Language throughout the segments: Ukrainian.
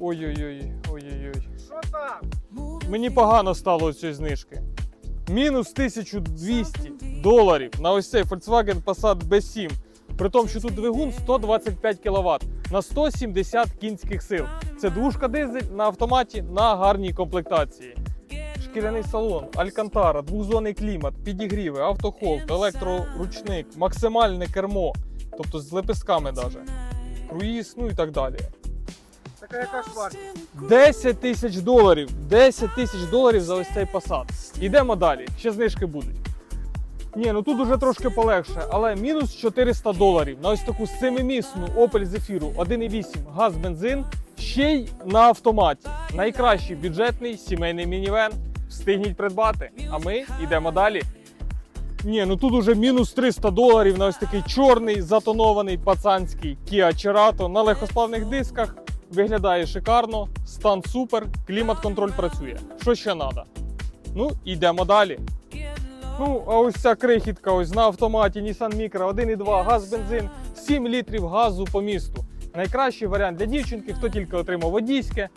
Ой-ой-ой, ой-ой-ой. Що там? Мені погано стало цієї знижки. Мінус 1200 доларів на ось цей Volkswagen Passat B7. При тому, що тут двигун 125 кВт на 170 кінських сил. Це двушка дизель на автоматі на гарній комплектації. Шкіряний салон, алькантара, двохзонний клімат, підігріви, автохолд, електроручник, максимальне кермо, тобто з лепестками навіть, круїз, ну і так далі. Така яка ж вартість? 10 тисяч доларів. 10 тисяч доларів за ось цей посад. Ідемо далі. Ще знижки будуть. Ні, ну тут уже трошки полегше, але мінус 400 доларів на ось таку семимісну Opel Zafira 1.8 газ бензин, ще й на автоматі. Найкращий бюджетний сімейний мінівен. Встигніть придбати. А ми йдемо далі. Ні, ну тут уже мінус 300 доларів на ось такий чорний затонований пацанський Kia Cerato на легкосплавних дисках. Виглядає шикарно, стан супер, клімат-контроль працює. Що ще треба? Ну, йдемо далі. Ну, а ось ця крихітка ось на автоматі Nissan Micra 1.2 газ бензин, 7 літрів газу по місту. Найкращий варіант для дівчинки, хто тільки отримав водійське.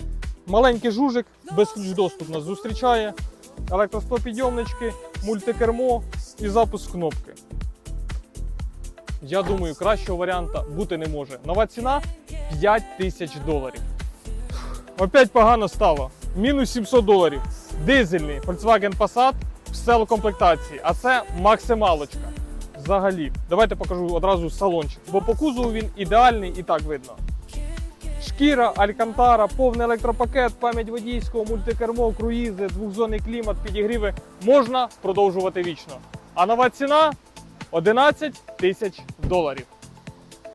Маленький жужик, без ключ доступ нас зустрічає. Електростопідйомнички, мультикермо і запуск кнопки. Я думаю, кращого варіанта бути не може. Нова ціна 5 тисяч доларів. Опять погано стало. Мінус 700 доларів. Дизельний Volkswagen Passat в селокомплектації, а це максималочка. Взагалі. Давайте покажу одразу салончик. Бо по кузову він ідеальний і так видно. Шкіра, алькантара, повний електропакет, пам'ять водійського, мультикермо, круїзи, двохзонний клімат, підігріви можна продовжувати вічно. А нова ціна 11 тисяч доларів.